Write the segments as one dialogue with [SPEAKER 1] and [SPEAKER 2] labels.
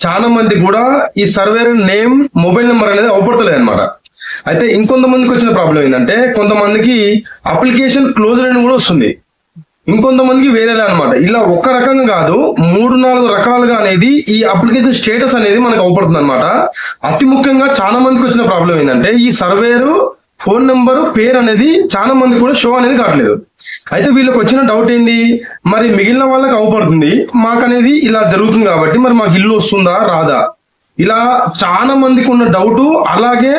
[SPEAKER 1] చాలా మంది కూడా ఈ సర్వేర్ నేమ్ మొబైల్ నెంబర్ అనేది అవపడతలేదు అనమాట అయితే ఇంకొంతమందికి వచ్చిన ప్రాబ్లం ఏంటంటే కొంతమందికి అప్లికేషన్ క్లోజ్ అని కూడా వస్తుంది. ఇంకొంతమందికి వేరేలా అనమాట ఇలా ఒక్క రకంగా కాదు మూడు నాలుగు రకాలుగా అనేది ఈ అప్లికేషన్ స్టేటస్ అనేది మనకు అవపడుతుంది అనమాట అతి ముఖ్యంగా చాలా మందికి వచ్చిన ప్రాబ్లం ఏంటంటే ఈ సర్వేరు ఫోన్ నెంబరు పేరు అనేది చాలా మంది కూడా షో అనేది కావట్లేదు. అయితే వీళ్ళకి వచ్చిన డౌట్ ఏంది? మరి మిగిలిన వాళ్ళకి అవపడుతుంది మాకు అనేది ఇలా జరుగుతుంది కాబట్టి మరి మాకు ఇల్లు వస్తుందా? రాదా? ఇలా చాలా మందికి ఉన్న డౌట్ అలాగే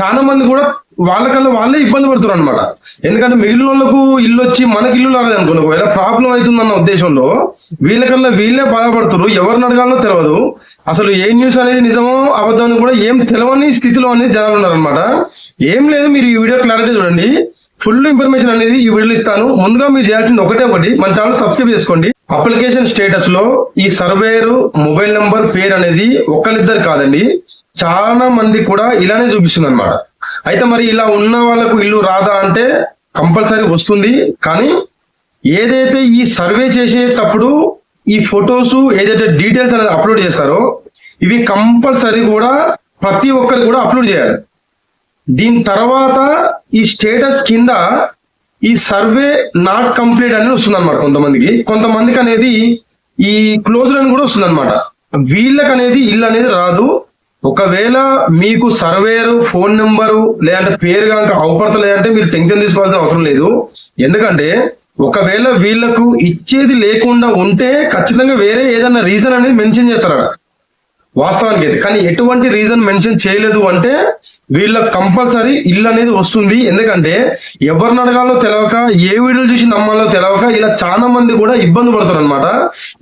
[SPEAKER 1] చాలా మంది కూడా వాళ్ళకల్లా వాళ్ళే ఇబ్బంది పడుతున్నారు అనమాట ఎందుకంటే మిగిలిన వాళ్ళకు ఇల్లు వచ్చి మనకి ఇల్లు రాలేదు అనుకోండి ఒకవేళ ప్రాబ్లం అవుతుందన్న ఉద్దేశంలో వీళ్ళకల్లా వీళ్ళే బాధపడుతున్నారు ఎవరిని అడగాలో తెలియదు అసలు ఏ న్యూస్ అనేది నిజమో అబద్ధం అని కూడా ఏం తెలియని స్థితిలో అనేది జనాలు ఉన్నారనమాట ఏం లేదు మీరు ఈ వీడియో క్లారిటీ చూడండి. ఫుల్ ఇన్ఫర్మేషన్ అనేది ఈ వీడియోలో ఇస్తాను. ముందుగా మీరు చేయాల్సింది ఒకటే ఒకటి మన ఛానల్ సబ్స్క్రైబ్ చేసుకోండి. అప్లికేషన్ స్టేటస్లో ఈ సర్వేరు మొబైల్ నంబర్ పేరు అనేది ఒకరిద్దరు కాదండి. చాలా మంది కూడా ఇలానే చూపిస్తుంది అనమాట అయితే మరి ఇలా ఉన్న వాళ్ళకు ఇల్లు రాదా అంటే కంపల్సరీ వస్తుంది. కానీ ఏదైతే ఈ సర్వే చేసేటప్పుడు ఈ ఫొటోస్ ఏదైతే డీటెయిల్స్ అనేది అప్లోడ్ చేస్తారో ఇవి కంపల్సరీ కూడా ప్రతి ఒక్కరు కూడా అప్లోడ్ చేయాలి. దీని తర్వాత ఈ స్టేటస్ కింద ఈ సర్వే నాట్ కంప్లీట్ అనేది వస్తుంది అనమాట కొంతమందికి. కొంతమందికి అనేది ఈ క్లోజ్ అని కూడా వస్తుంది అనమాట వీళ్ళకి అనేది ఇల్లు అనేది రాదు. ఒకవేళ మీకు సర్వేరు ఫోన్ నెంబరు లేదంటే పేరు కనుక అవపడతలేదంటే మీరు టెన్షన్ తీసుకోవాల్సిన అవసరం లేదు. ఎందుకంటే ఒకవేళ వీళ్ళకు ఇచ్చేది లేకుండా ఉంటే ఖచ్చితంగా వేరే ఏదైనా రీజన్ అనేది మెన్షన్ చేస్తారు. వాస్తవానికి అయితే. కానీ ఎటువంటి రీజన్ మెన్షన్ చేయలేదు అంటే వీళ్ళకి కంపల్సరీ ఇల్లు అనేది వస్తుంది. ఎందుకంటే ఎవరిని అడగాలో తెలవక ఏ వీడియోలు చూసి నమ్మాలో తెలవక ఇలా చాలా మంది కూడా ఇబ్బంది పడతారు అనమాట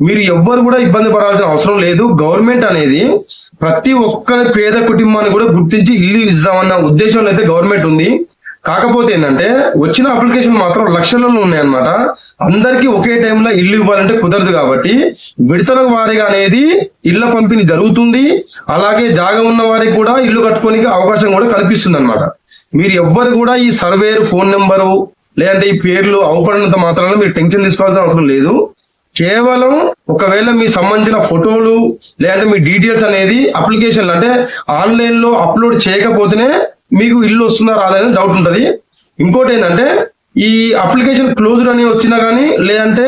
[SPEAKER 1] మీరు ఎవ్వరు కూడా ఇబ్బంది పడాల్సిన అవసరం లేదు. గవర్నమెంట్ అనేది ప్రతి ఒక్కరి పేద కుటుంబాన్ని కూడా గుర్తించి ఇల్లు ఇద్దామన్న ఉద్దేశంలో అయితే గవర్నమెంట్ ఉంది. కాకపోతే ఏంటంటే వచ్చిన అప్లికేషన్ మాత్రం లక్షలలో ఉన్నాయన్నమాట. అందరికీ ఒకే టైంలో ఇల్లు ఇవ్వాలంటే కుదరదు కాబట్టి విడతల వారిగా అనేది ఇళ్ళ పంపిణీ జరుగుతుంది. అలాగే జాగా ఉన్న వారికి కూడా ఇల్లు కట్టుకోనికి అవకాశం కూడా కల్పిస్తుంది అనమాట మీరు ఎవ్వరు కూడా ఈ సర్వేరు ఫోన్ నెంబరు లేదంటే ఈ పేర్లు అవపడినంత మాత్రాన మీరు టెన్షన్ తీసుకోవాల్సిన అవసరం లేదు. కేవలం ఒకవేళ మీ సంబంధించిన ఫోటోలు లేదంటే మీ డీటెయిల్స్ అనేది అప్లికేషన్ అంటే ఆన్లైన్లో అప్లోడ్ చేయకపోతేనే మీకు ఇల్లు వస్తుందా రాదా అనేది డౌట్ ఉంటుంది. ఇంకోటి ఏంటంటే ఈ అప్లికేషన్ క్లోజ్డ్ అని వచ్చినా కానీ లేదంటే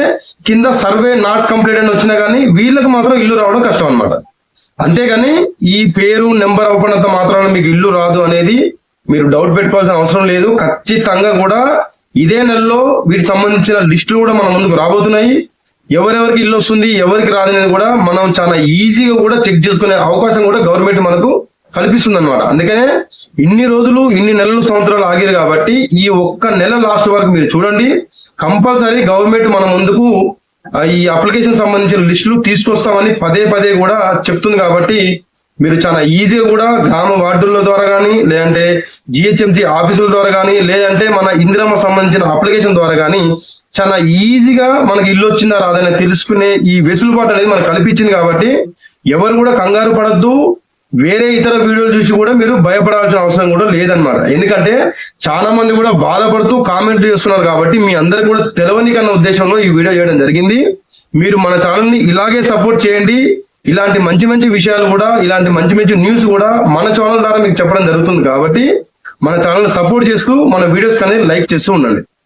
[SPEAKER 1] కింద సర్వే నాట్ కంప్లీట్ అని వచ్చినా కానీ వీళ్ళకి మాత్రం ఇల్లు రావడం కష్టం అన్నమాట. అంతేగాని ఈ పేరు నెంబర్ అవ్వనంత మాత్రాన మీకు ఇల్లు రాదు అనేది మీరు డౌట్ పెట్టుకోవాల్సిన అవసరం లేదు. ఖచ్చితంగా కూడా ఇదే నెలలో వీటికి సంబంధించిన లిస్టులు కూడా మన ముందుకు రాబోతున్నాయి. ఎవరెవరికి ఇల్లు వస్తుంది ఎవరికి రాదనేది కూడా మనం చాలా ఈజీగా కూడా చెక్ చేసుకునే అవకాశం కూడా గవర్నమెంట్ మనకు కల్పిస్తుంది అనమాట అందుకనే ఇన్ని రోజులు ఇన్ని నెలలు సంవత్సరాలు ఆగిరు కాబట్టి ఈ ఒక్క నెల లాస్ట్ వరకు మీరు చూడండి. కంపల్సరీ గవర్నమెంట్ మన ముందుకు ఆ, ఈ అప్లికేషన్ సంబంధించిన లిస్టులు తీసుకొస్తామని పదే పదే కూడా చెప్తుంది కాబట్టి మీరు చాలా ఈజీగా కూడా గ్రామ వార్డుల ద్వారా కానీ లేదంటే జిహెచ్ఎంసీ ఆఫీసుల ద్వారా కానీ లేదంటే మన ఇందిరమ్మ సంబంధించిన అప్లికేషన్ ద్వారా కానీ చాలా ఈజీగా మనకి ఇల్లు వచ్చిందా రాదని తెలుసుకునే ఈ వెసులుబాటు అనేది మనకు కల్పించింది కాబట్టి ఎవరు కూడా కంగారు పడద్దు. వేరే ఇతర వీడియోలు చూసి కూడా మీరు భయపడాల్సిన అవసరం కూడా లేదనమాట ఎందుకంటే చాలా మంది కూడా బాధపడుతూ కామెంట్ చేస్తున్నారు కాబట్టి మీ అందరికి కూడా తెలవని కన్న ఉద్దేశంలో ఈ వీడియో చేయడం జరిగింది. మీరు మన ఛానల్ని ఇలాగే సపోర్ట్ చేయండి. ఇలాంటి మంచి మంచి విషయాలు కూడా ఇలాంటి మంచి మంచి న్యూస్ కూడా మన ఛానల్ ద్వారా మీకు చెప్పడం జరుగుతుంది కాబట్టి మన ఛానల్ సపోర్ట్ చేస్తూ మన వీడియోస్ అనేది లైక్ చేస్తూ ఉండండి.